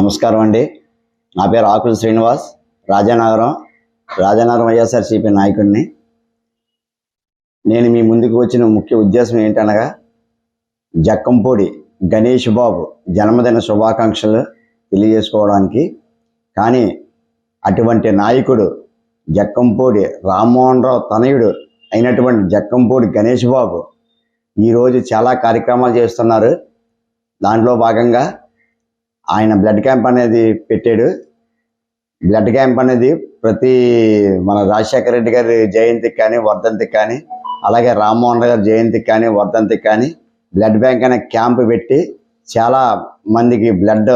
నమస్కారం అండి. నా పేరు ఆకుల శ్రీనివాస్ రాజానగరం రాజానగరం వైఎస్ఆర్సీపీ నాయకుడిని. నేను మీ ముందుకు వచ్చిన ముఖ్య ఉద్దేశం ఏంటనగా జక్కంపూడి గణేష్ బాబు జన్మదిన శుభాకాంక్షలు తెలియజేసుకోవడానికి. కానీ అటువంటి నాయకుడు జక్కంపూడి రామ్మోహన్ రావు తనయుడు అయినటువంటి జక్కంపూడి గణేష్ బాబు ఈరోజు చాలా కార్యక్రమాలు చేస్తున్నారు. దాంట్లో భాగంగా ఆయన బ్లడ్ క్యాంప్ అనేది పెట్టాడు. బ్లడ్ క్యాంప్ అనేది ప్రతి మన రాజశేఖర రెడ్డి గారి జయంతికి కానీ వర్ధంతికి కానీ అలాగే రామ్మోహన్ గారి జయంతికి కానీ వర్ధంతికి కానీ బ్లడ్ బ్యాంక్ అనే క్యాంప్ పెట్టి చాలా మందికి బ్లడ్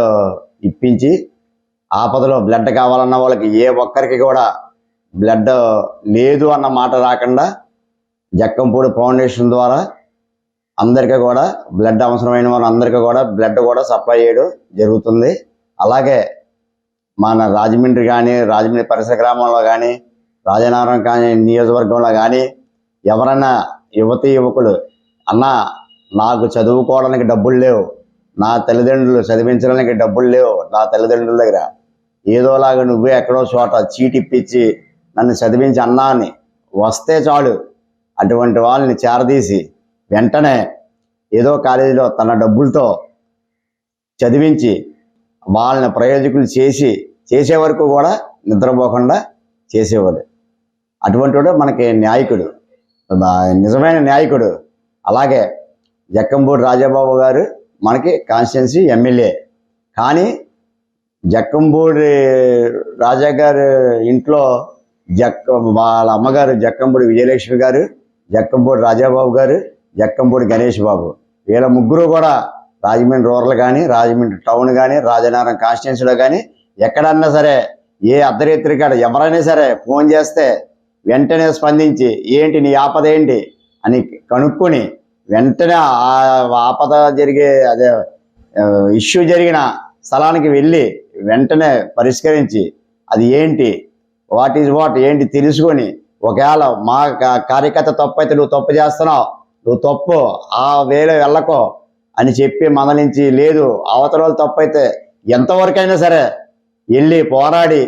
ఇప్పించి ఆపదలో బ్లడ్ కావాలన్న వాళ్ళకి ఏ ఒక్కరికి కూడా బ్లడ్ లేదు అన్న మాట రాకుండా జక్కంపూడి ఫౌండేషన్ ద్వారా అందరికీ కూడా బ్లడ్ అవసరమైన వారందరికీ కూడా బ్లడ్ కూడా సప్లై చేయడం జరుగుతుంది. అలాగే మన రాజమండ్రి కానీ రాజమండ్రి పరిసర గ్రామంలో కానీ రాజనగరం కానీ నియోజకవర్గంలో కానీ ఎవరైనా యువతి యువకులు అన్న నాకు చదువుకోవడానికి డబ్బులు లేవు నా తల్లిదండ్రులు చదివించడానికి డబ్బులు లేవు నా తల్లిదండ్రుల దగ్గర ఏదోలాగా నువ్వే ఎక్కడో చోట చీటి ఇప్పించి నన్ను చదివించి అన్నా అని వస్తే చాలు. అటువంటి వాళ్ళని చేరదీసి వెంటనే ఏదో కాలేజీలో తన డబ్బులతో చదివించి వాళ్ళని ప్రయోజకులు చేసి చేసే వరకు కూడా నిద్రపోకుండా చేసేవాడు. అటువంటి వాడు మనకి న్యాయకుడు నిజమైన న్యాయకుడు అలాగే జక్కంపూడి రాజాబాబు గారు మనకి కాన్స్టిట్యున్సీ ఎమ్మెల్యే. కానీ జక్కంపూడి రాజా గారి ఇంట్లో జక్క వాళ్ళ అమ్మగారు జక్కంపూడి విజయలక్ష్మి గారు జక్కంపూడి రాజాబాబు గారు జక్కంపూడి గణేష్ బాబు. వీళ్ళ ముగ్గురు కూడా రాజమండ్రి రూరల్ కానీ రాజమండ్రి టౌన్ కానీ రాజనగరం కాన్స్టిట్యున్సీలో కానీ ఎక్కడన్నా సరే ఏ అర్ధరేత్రి కాడ ఎవరైనా సరే ఫోన్ చేస్తే వెంటనే స్పందించి ఏంటి నీ ఆపద ఏంటి అని కనుక్కొని వెంటనే ఆ ఆపద జరిగే అదే ఇష్యూ జరిగిన స్థలానికి వెళ్ళి వెంటనే పరిష్కరించి అది ఏంటి వాట్ ఈజ్ వాట్ ఏంటి తెలుసుకొని ఒకవేళ మా కార్యకర్త తప్పు అయితే నువ్వు తప్పు చేస్తున్నావు నువ్వు తప్పు ఆ వేలో వెళ్ళకో అని చెప్పి మందలించి లేదు అవతల తప్పైతే తప్పు అయితే ఎంతవరకైనా సరే వెళ్ళి పోరాడి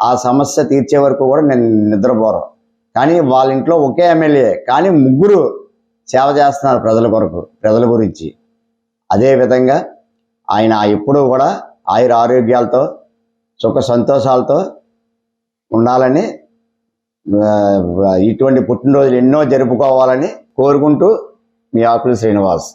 ఆ సమస్య తీర్చే వరకు కూడా నేను నిద్రపోరు. కానీ వాళ్ళ ఇంట్లో ఒకే ఎమ్మెల్యే కానీ ముగ్గురు సేవ చేస్తున్నారు ప్రజల కొరకు ప్రజల గురించి. అదే విధంగా ఆయన ఎప్పుడూ కూడా ఆయుర ఆరోగ్యాలతో సుఖ సంతోషాలతో ఉండాలని ఇటువంటి పుట్టినరోజులు ఎన్నో జరుపుకోవాలని కోరుకుంటూ మీ ఆకులు శ్రీనివాస్.